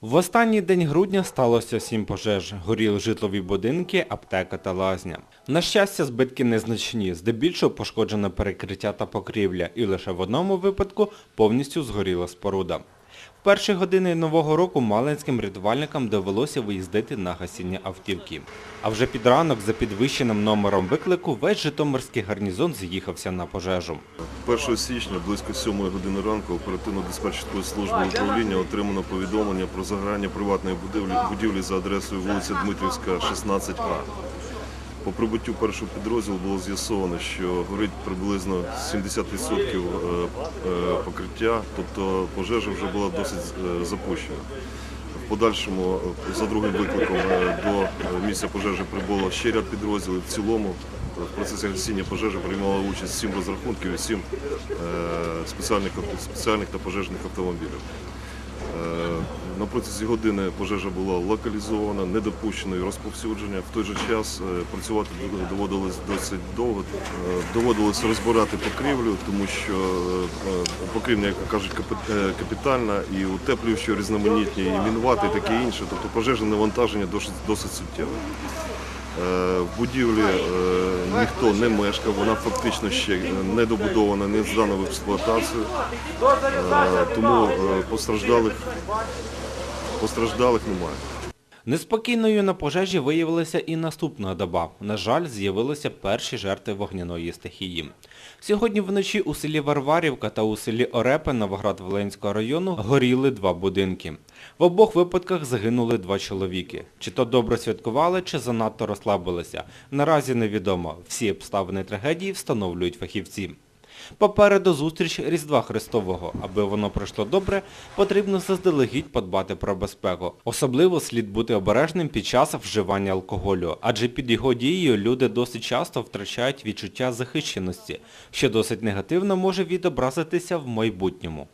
В останній день грудня сталося сім пожеж. Горіли житлові будинки, аптека та лазня. На щастя, збитки незначні. Здебільшого пошкоджено перекриття та покрівля, і лише в одному випадку повністю згоріла споруда. В перші години нового року малинським рятувальникам довелося виїздити на гасіння автівки. А вже під ранок за підвищеним номером виклику весь Житомирський гарнізон з'їхався на пожежу. 1 січня близько 7 години ранку оперативно-диспетчерської служби управління отримано повідомлення про загорання приватної будівлі, за адресою вулиця Дмитрівська, 16А. По прибуттю першого підрозділу було з'ясовано, що горить приблизно 70% е, е, покриття, тобто пожежа вже була досить е, запущена. В подальшому за другим викликом до місця пожежі прибуло ще ряд підрозділів. В цілому в процесі гасіння пожежі приймало участь сім розрахунків і сім спеціальних та пожежних автомобілів. Протязі години пожежа була локалізована, не допущено і розповсюдження. В той же час е, працювати доводилось досить довго. Е, Доводилось розбирати покрівлю, тому що е, покрівля, як кажуть, капітальна і утеплюючі різноманітні, і мінвати, і таке інше. Тобто пожежне навантаження досить, досить суттєве. В будівлі ніхто не мешкав, вона фактично ще не добудована, не здана в експлуатацію. Тому постраждалих, постраждалих немає. Неспокійною на пожежі виявилася і наступна доба. На жаль, з'явилися перші жертви вогняної стихії. Сьогодні вночі у селі Варварівка та у селі Орепе Новоград-Волинського району горіли два будинки. В обох випадках загинули два чоловіки. Чи то добре святкували, чи занадто розслабилися. Наразі невідомо. Всі обставини трагедії встановлюють фахівці. Попереду зустріч Різдва Христового. Аби воно пройшло добре, потрібно заздалегідь подбати про безпеку. Особливо слід бути обережним під час вживання алкоголю, адже під його дією люди досить часто втрачають відчуття захищеності, що досить негативно може відобразитися в майбутньому.